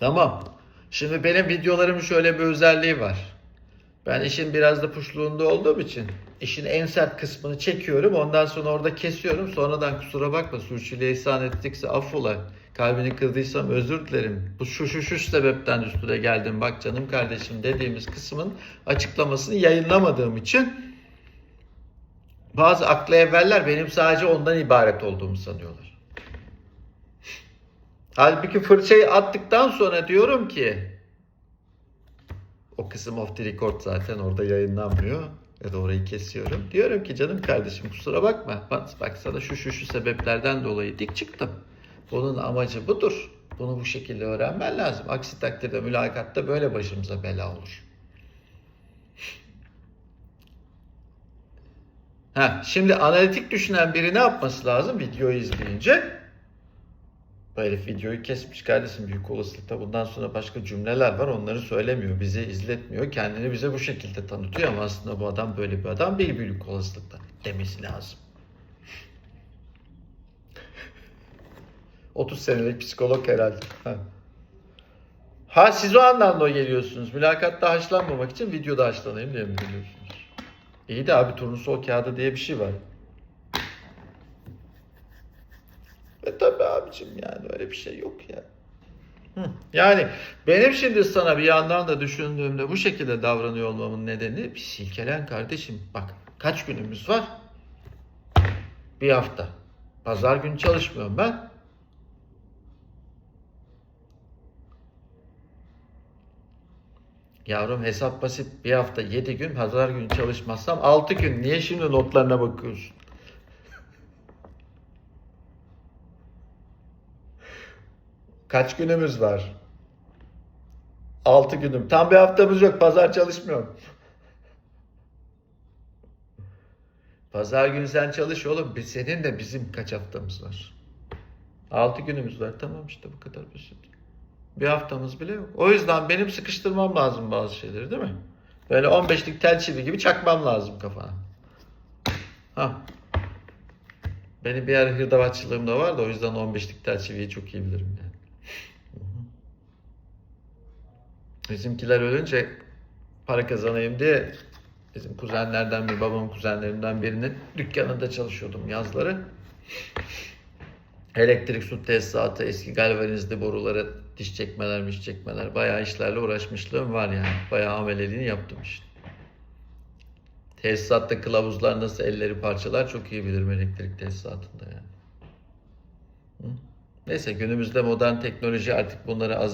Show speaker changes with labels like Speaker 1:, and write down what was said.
Speaker 1: Tamam. Şimdi benim videolarımın şöyle bir özelliği var. Ben işin biraz da puşluğunda olduğum için işin en sert kısmını çekiyorum. Ondan sonra orada kesiyorum. Sonradan kusura bakma sürçülisan ettikse affola. Kalbini kırdıysam özür dilerim. Bu şu şu şu sebepten üstüne geldim. Bak canım kardeşim dediğimiz kısmın açıklamasını yayınlamadığım için bazı aklı evveller benim sadece ondan ibaret olduğumu sanıyorlar. Halbuki fırçayı attıktan sonra diyorum ki o kısım off the record zaten orada yayınlanmıyor. Ya da orayı kesiyorum. Diyorum ki canım kardeşim kusura bakma. Bak, bak sana şu şu şu sebeplerden dolayı dik çıktım. Bunun amacı budur. Bunu bu şekilde öğrenmen lazım. Aksi takdirde mülakatta böyle başımıza bela olur. Ha, şimdi analitik düşünen biri ne yapması lazım videoyu izleyince? Bu herif videoyu kesmiş kardeşim büyük olasılıkla bundan sonra başka cümleler var onları söylemiyor bize izletmiyor kendini bize bu şekilde tanıtıyor ama aslında bu adam böyle bir adam değil büyük olasılıkla demesi lazım. 30 senelik psikolog herhalde. Ha. ha siz o anlamda geliyorsunuz. Mülakatta haşlanmamak için videoda haşlanayım diye mi geliyorsunuz? İyi de abi turnusol kağıdı diye bir şey var. E tabi abicim yani öyle bir şey yok ya. Yani benim şimdi sana bir yandan da düşündüğümde bu şekilde davranıyor olmamın nedeni bir silkelen kardeşim. Bak kaç günümüz var? Bir hafta. Pazar günü çalışmıyorum ben. Yavrum hesap basit. Bir hafta 7 gün pazar günü çalışmazsam 6 gün. Niye şimdi notlarına bakıyorsun? Kaç günümüz var? 6 günüm. Tam bir haftamız yok. Pazar çalışmıyorum. Pazar günü sen çalış oğlum. Senin de bizim kaç haftamız var? 6 günümüz var. Tamam işte bu kadar basit. Bir haftamız bile yok. O yüzden benim sıkıştırmam lazım bazı şeyleri değil mi? Böyle 15'lik tel çivi gibi çakmam lazım kafana. Ha. Benim bir ara hırdavatçılığım da var da o yüzden 15'lik tel çiviyi çok iyi bilirim yani. Bizimkiler ölünce para kazanayım diye bizim kuzenlerden bir babamın kuzenlerinden birinin dükkanında çalışıyordum yazları. Elektrik su tesisatı, eski galvanizli boruları, diş çekmeler, miş çekmeler bayağı işlerle uğraşmışlığım var yani. Bayağı ameleliğini yaptım işte. Tesisatta kılavuzlar nasıl elleri parçalar çok iyi bilirim elektrik tesisatında yani. Hı? Neyse günümüzde modern teknoloji artık bunları az